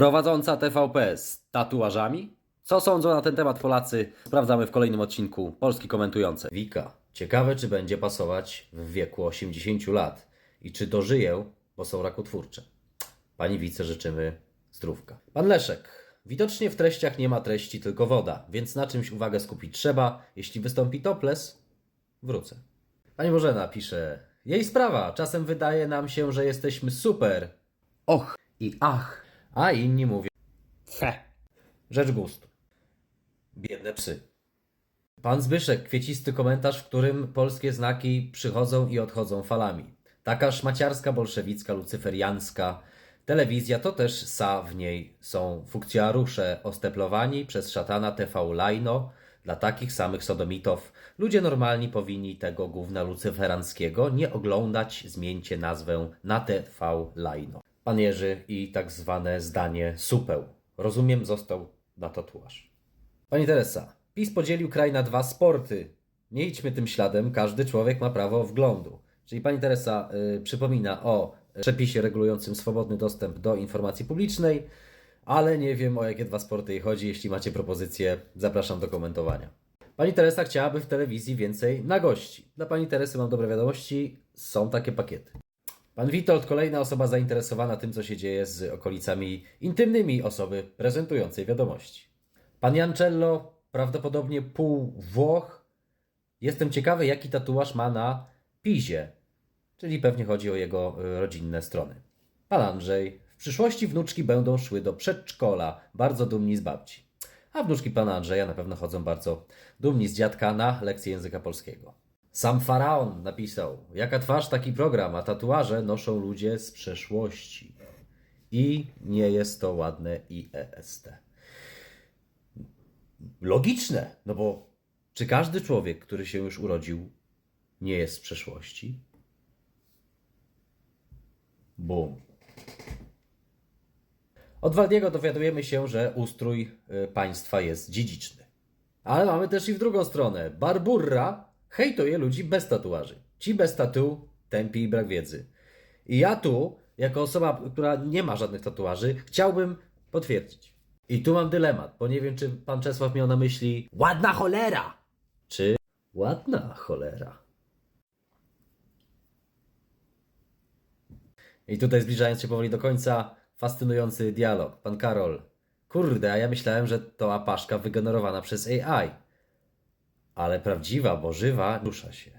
Prowadząca TVP z tatuażami? Co sądzą na ten temat Polacy? Sprawdzamy w kolejnym odcinku Polski komentujące. Wika. Ciekawe, czy będzie pasować w wieku 80 lat i czy dożyję, bo są rakotwórcze. Pani wice życzymy zdrówka. Pan Leszek. Widocznie w treściach nie ma treści, tylko woda, więc na czymś uwagę skupić trzeba. Jeśli wystąpi toples, wrócę. Pani Bożena pisze. Jej sprawa. Czasem wydaje nam się, że jesteśmy super. Och i ach. A inni mówią. Fe. Rzecz gustu. Biedne psy. Pan Zbyszek, kwiecisty komentarz, w którym polskie znaki przychodzą i odchodzą falami. Taka szmaciarska, bolszewicka, lucyferianska telewizja to też sa w niej są funkcjonariusze osteplowani przez szatana TV Lajno. Dla takich samych sodomitów ludzie normalni powinni tego gówna lucyferanckiego nie oglądać, zmieńcie nazwę na TV Lajno. Pan Jerzy i tak zwane zdanie supeł. Rozumiem, został na tatuaż. Pani Teresa, PiS podzielił kraj na dwa sporty. Nie idźmy tym śladem, każdy człowiek ma prawo wglądu. Czyli pani Teresa y, przypomina o przepisie regulującym swobodny dostęp do informacji publicznej, ale nie wiem o jakie dwa sporty jej chodzi. Jeśli macie propozycje, zapraszam do komentowania. Pani Teresa chciałaby w telewizji więcej na gości. Dla pani Teresy mam dobre wiadomości, są takie pakiety. Pan Witold, kolejna osoba zainteresowana tym, co się dzieje z okolicami intymnymi osoby prezentującej wiadomości. Pan Jancello, prawdopodobnie pół Włoch. Jestem ciekawy, jaki tatuaż ma na pizie, czyli pewnie chodzi o jego y, rodzinne strony. Pan Andrzej, w przyszłości wnuczki będą szły do przedszkola, bardzo dumni z babci. A wnuczki pana Andrzeja na pewno chodzą bardzo dumni z dziadka na lekcję języka polskiego. Sam faraon napisał: Jaka twarz, taki program, a tatuaże noszą ludzie z przeszłości. I nie jest to ładne IEST. Logiczne, no bo czy każdy człowiek, który się już urodził, nie jest z przeszłości? Bum. Od Waldiego dowiadujemy się, że ustrój y, państwa jest dziedziczny. Ale mamy też i w drugą stronę. Barburra hejtuje ludzi bez tatuaży. Ci bez tatu tępi i brak wiedzy. I ja tu, jako osoba, która nie ma żadnych tatuaży, chciałbym potwierdzić. I tu mam dylemat, bo nie wiem, czy pan Czesław miał na myśli ładna cholera, czy ładna cholera. I tutaj zbliżając się powoli do końca, fascynujący dialog. Pan Karol. Kurde, a ja myślałem, że to apaszka wygenerowana przez AI. Ale prawdziwa, bo żywa, rusza się.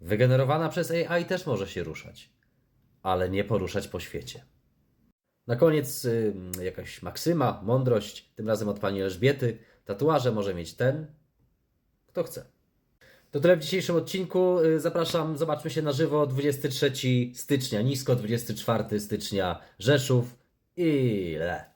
Wygenerowana przez AI też może się ruszać, ale nie poruszać po świecie. Na koniec y, jakaś maksyma, mądrość, tym razem od pani Elżbiety. Tatuaże może mieć ten, kto chce. To tyle w dzisiejszym odcinku. Y, Zapraszam, zobaczmy się na żywo 23 stycznia, nisko 24 stycznia Rzeszów i le.